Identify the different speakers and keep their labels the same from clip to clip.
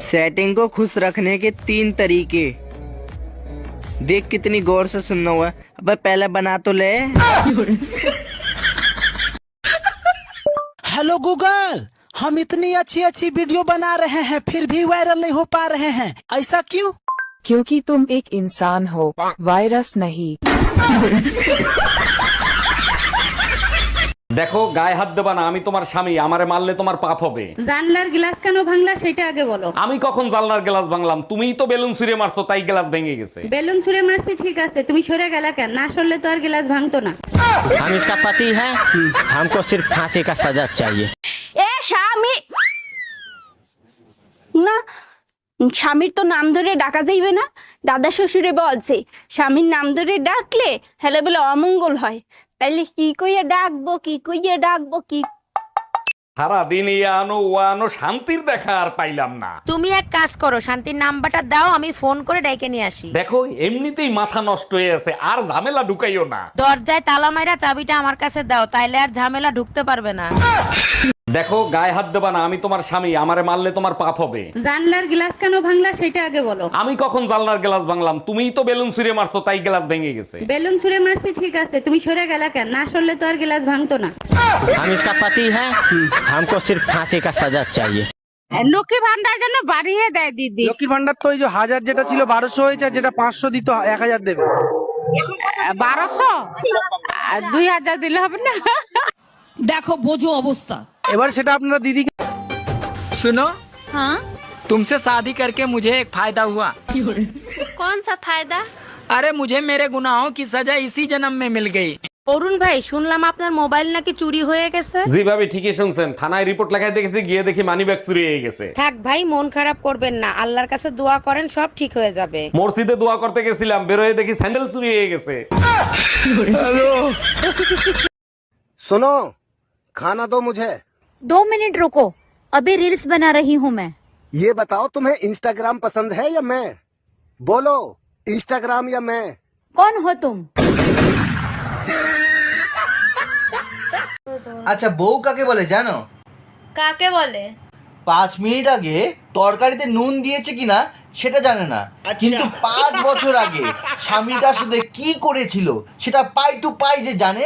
Speaker 1: Setting को खुश रखने के तीन तरीके। देख कितनी गौर से सुनना हुआ। अबे पहले बना तो ले।
Speaker 2: हेलो गूगल हम इतनी अच्छी अच्छी वीडियो बना रहे हैं फिर भी वायरल नहीं हो पा रहे हैं। ऐसा क्यों?
Speaker 3: क्योंकि तुम एक इंसान हो वायरस नहीं।
Speaker 4: দেখো গায়ে হাত দেবা না আমি তোমার স্বামী আমারে মারলে তোমার পাপ হবে
Speaker 5: জানলার গ্লাস কেন ভাঙলা সেটা আগে বলো
Speaker 4: আমি কখন জানলার গ্লাস ভাঙলাম তুমিই তো বেলুন ছুঁড়ে মারছো তাই গ্লাস ভেঙে গেছে
Speaker 5: বেলুন ছুঁড়ে মারছি ঠিক আছে তুমি সরে গেলা কেন না সরলে তো আর গ্লাস ভাঙতো না
Speaker 6: हम इसका पति है हमको सिर्फ फांसी का सजा चाहिए
Speaker 7: এ স্বামী না স্বামীর তো নাম ধরে ডাকা যাইবে না দাদা শ্বশুরে বলছে স্বামীর নাম ধরে ডাকলে হেলে বলে অমঙ্গল হয় তাইলে কি কইয়া ডাকবো কি কইয়া ডাকবো কি
Speaker 4: সারাদিন এই আনো ও আনো শান্তির দেখা আর পাইলাম না।
Speaker 8: তুমি এক কাজ করো শান্তির নাম্বারটা দাও আমি ফোন করে ডেকে নিয়ে আসি।
Speaker 4: দেখো এমনিতেই মাথা নষ্ট হয়ে আছে আর ঝামেলা ঢুকাইও না।
Speaker 8: দরজায় তালা মাইরা চাবিটা আমার কাছে দাও তাইলে আর ঝামেলা ঢুকতে পারবে না।
Speaker 4: দেখো গায়ে হাত দেবা না আমি তোমার স্বামী আমারে মারলে তোমার পাপ হবে
Speaker 5: জানলার গ্লাস কেন ভাঙলা সেটা আগে বলো
Speaker 4: আমি কখন জানলার গ্লাস ভাঙলাম তুমিই তো বেলুন ছুঁড়ে মারছো তাই গ্লাস ভেঙে গেছে
Speaker 5: বেলুন ছুঁড়ে মারছি ঠিক আছে তুমি সরে গেলা কেন না সরলে তো আর গ্লাস ভাঙতো না
Speaker 6: हम इसका पति है हमको सिर्फ फांसी का सजा चाहिए
Speaker 7: লক্ষ্মী ভান্ডার জন্য বাড়িয়ে দেয় দিদি
Speaker 9: লক্ষ্মীর ভান্ডার তো ওই যে হাজার যেটা ছিল বারোশো হয়েছে আর যেটা পাঁচশো দিত এক হাজার দেবে
Speaker 7: বারোশো দুই হাজার দিলে হবে না
Speaker 2: দেখো বোঝো অবস্থা
Speaker 9: এবার সেটা আপনারা দিদিকে
Speaker 6: सुनो
Speaker 7: हाँ
Speaker 6: तुमसे शादी करके मुझे एक फायदा हुआ
Speaker 7: कौन सा फायदा
Speaker 6: अरे मुझे मेरे गुनाहों की सजा इसी जन्म में मिल गई
Speaker 8: অরুণ ভাই শুনলাম আপনার মোবাইল নাকি চুরি হয়ে গেছে
Speaker 4: জি ভাবি ঠিকই শুনছেন থানায় রিপোর্ট লেখায় দেখেছি গিয়ে দেখি মানি ব্যাগ চুরি হয়ে গেছে
Speaker 8: থাক ভাই মন খারাপ করবেন না আল্লাহর কাছে দোয়া করেন সব ঠিক হয়ে যাবে
Speaker 4: মসজিদে দোয়া করতে গেছিলাম বেরোয় দেখি স্যান্ডেল চুরি হয়ে গেছে
Speaker 9: শোনো খানা দো মুঝে
Speaker 7: दो मिनट रुको अभी रील्स बना रही हूँ मैं
Speaker 9: ये बताओ तुम्हें इंस्टाग्राम पसंद है या मैं बोलो इंस्टाग्राम या मैं
Speaker 7: कौन हो तुम
Speaker 10: আচ্ছা বউ কাকে বলে জানো
Speaker 7: কাকে বলে
Speaker 10: পাঁচ মিনিট আগে তরকারিতে নুন দিয়েছে কিনা সেটা জানে না কিন্তু পাঁচ বছর আগে স্বামী তার সাথে কি করেছিল সেটা পাই টু পাই যে জানে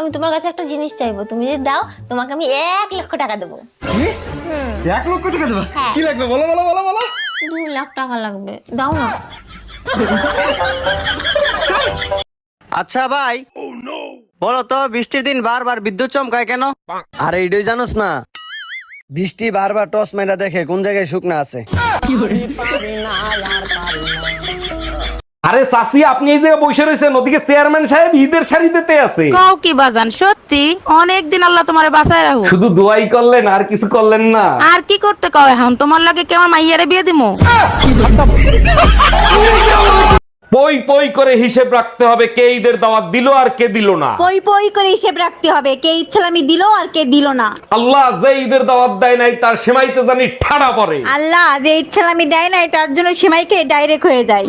Speaker 7: আমি তোমার কাছে একটা জিনিস চাইব। তুমি যদি দাও তোমাকে আমি এক লক্ষ টাকা দেবো।
Speaker 9: এক লক্ষ টাকা দেবো?
Speaker 7: হ্যাঁ।
Speaker 9: কি লাগবে? বলো বলো বলো বলো।
Speaker 7: দুই লাখ টাকা লাগবে। দাও না।
Speaker 6: আচ্ছা ভাই। বলো তো বৃষ্টির দিন বারবার বিদ্যুৎ চমকায় কেন? আরে এটাই জানোস না। বৃষ্টি বারবার টস মেরা দেখে কোন জায়গায় শুকনা আছে।
Speaker 4: আরে চাষি আপনি এই জায়গায় বসে রয়েছেন ওদিকে চেয়ারম্যান সাহেব ঈদের শাড়ি দিতে আছে।
Speaker 8: কাও কি বাজান সত্যি? অনেক দিন আল্লাহ তোমারে বাঁচায় রাখো
Speaker 4: শুধু দোয়াই করলেন আর কিছু করলেন না।
Speaker 8: আর কি করতে কও এখন? তোমার লাগে কেমন মাইয়ারে বিয়ে দিমু?
Speaker 4: পই পই করে হিসেব রাখতে হবে কে ঈদের দাওয়াত দিল আর কে দিল না।
Speaker 7: পই পই করে হিসেব রাখতে হবে কে ইচ্ছালামি দিল আর কে দিল না।
Speaker 4: আল্লাহ যে ঈদের দাওয়াত দেয় নাই তার সেমাইতে জানি ঠাড়া পড়ে।
Speaker 7: আল্লাহ যে ইচ্ছালামি দেয় না তার জন্য সীমাইকে ডাইরেক্ট হয়ে যায়।